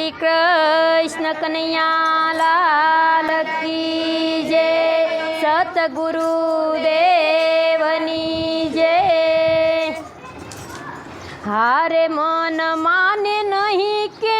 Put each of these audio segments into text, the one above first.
શ્રી કૃષ્ણ કનૈયાલાલ કી જય. સતગુરુ દેવની જય. હારે મન માને નહીં કેમ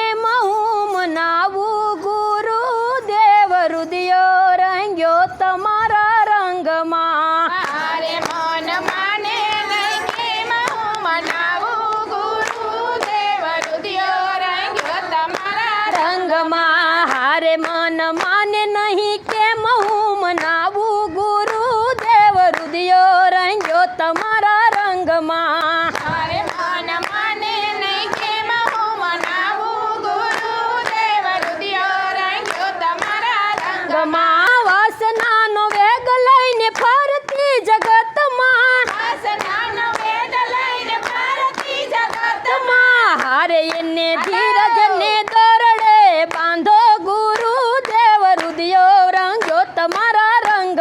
હારે મન માને નહીં કેમ હું મનાવું? ગુરુ દેવ રુદિયો રંગ્યો તમારા રંગમાં. હારે મન માને નહીં કેમ હું મનાવું? ગુરુદેવ રુધિયો રંગ્યો તમારા રંગમાં. રંગમાં વાસનાનો વેગ લઈને ફરતી જગતમાં. વાસનાનો વેદ લઈને ફરતી જગતમાં. હારે એને ધીરજને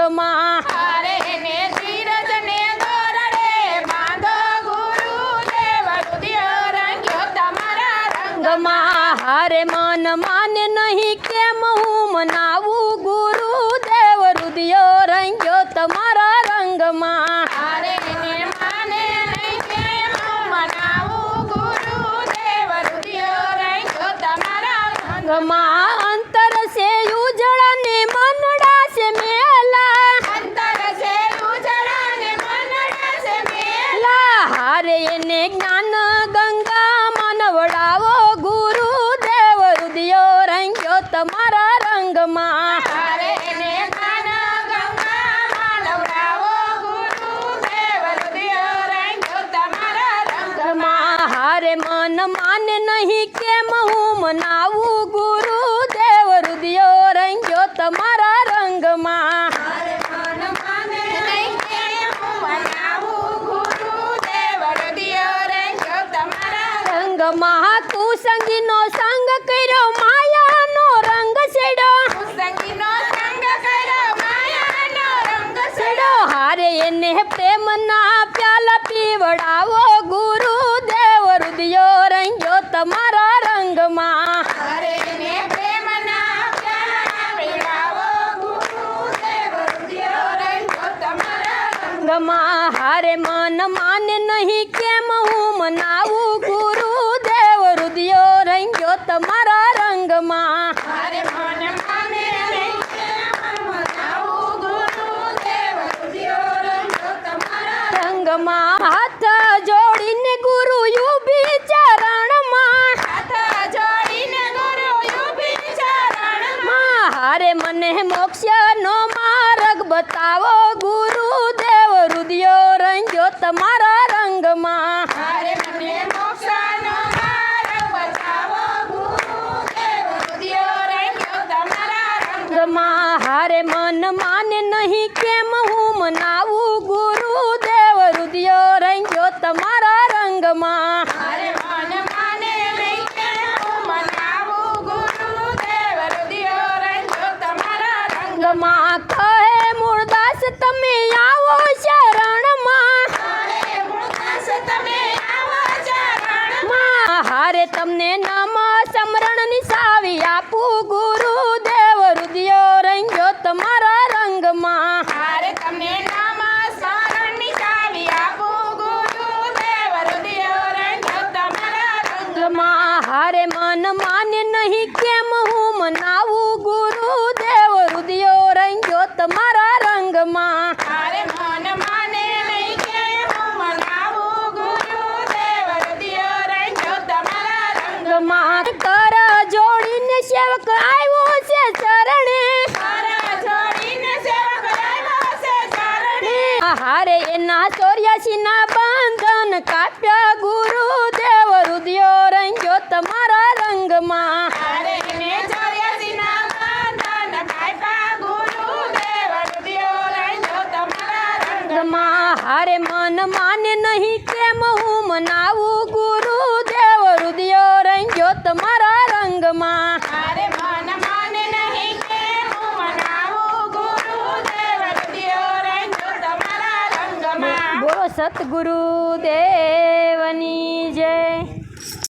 રંગમાં. હારે મન માને નહીં કેમ હું મનાવું? ગુરુ દેવ રુદયો રંગ્યો તમારા રંગમાં. માં હારે મન માને નહીં કેમ હું મનાવું ગુરુ દેવ રુદિયો રંગ્યો તમારા રંગમાં. રંગમાં તું સંગીનો સંગ કર્યો એને પ્રેમના પ્યાલા પીવડાવો ગુરુ દેવ રુદિયો રંગ્યો તમારા રંગમાં. રંગમાં. હારે મન માને નહીં કેમ હું મનાવું? ગુરુ દેવ રુદિયો રંગ્યો તમારા રંગમાં. હારે મન માને નહીં કેમ હું મનાવું? ગુરુ દેવ રુદિયો રંગ્યો તમારા રંગમાં. ગુરુદેવ કહે મૂળદાસ તમે આવો શરણમાં. હારે તમને નામ સમરણની સાવી આપું ગુરુ. તમારા રંગમાં. હારે તમે નામાં ચાવી આપું તમારા રંગ હારે મન માને નહીં કેમ હું મનાવું ગુરુ દેવ રુદયો રંગ્યો તમારા રંગમાં. હારે મન માને નહીં કેમ હું મનાવું ગુરુદેવ રુધિયો રંગ્યો તમારા રંગમાં. કર જોડીને સેવક હારે એના ચોર્યાસી ના બંધન કાપ્યા ગુરુ દેવ રુદિયો રંગ્યો તમારા રંગમાં. હારે મન માને નહીં કેમ હું મનાવું? ગુરુ દેવ રુદિયો રંગ્યો તમારા રંગમાં. સતગુરુ દેવની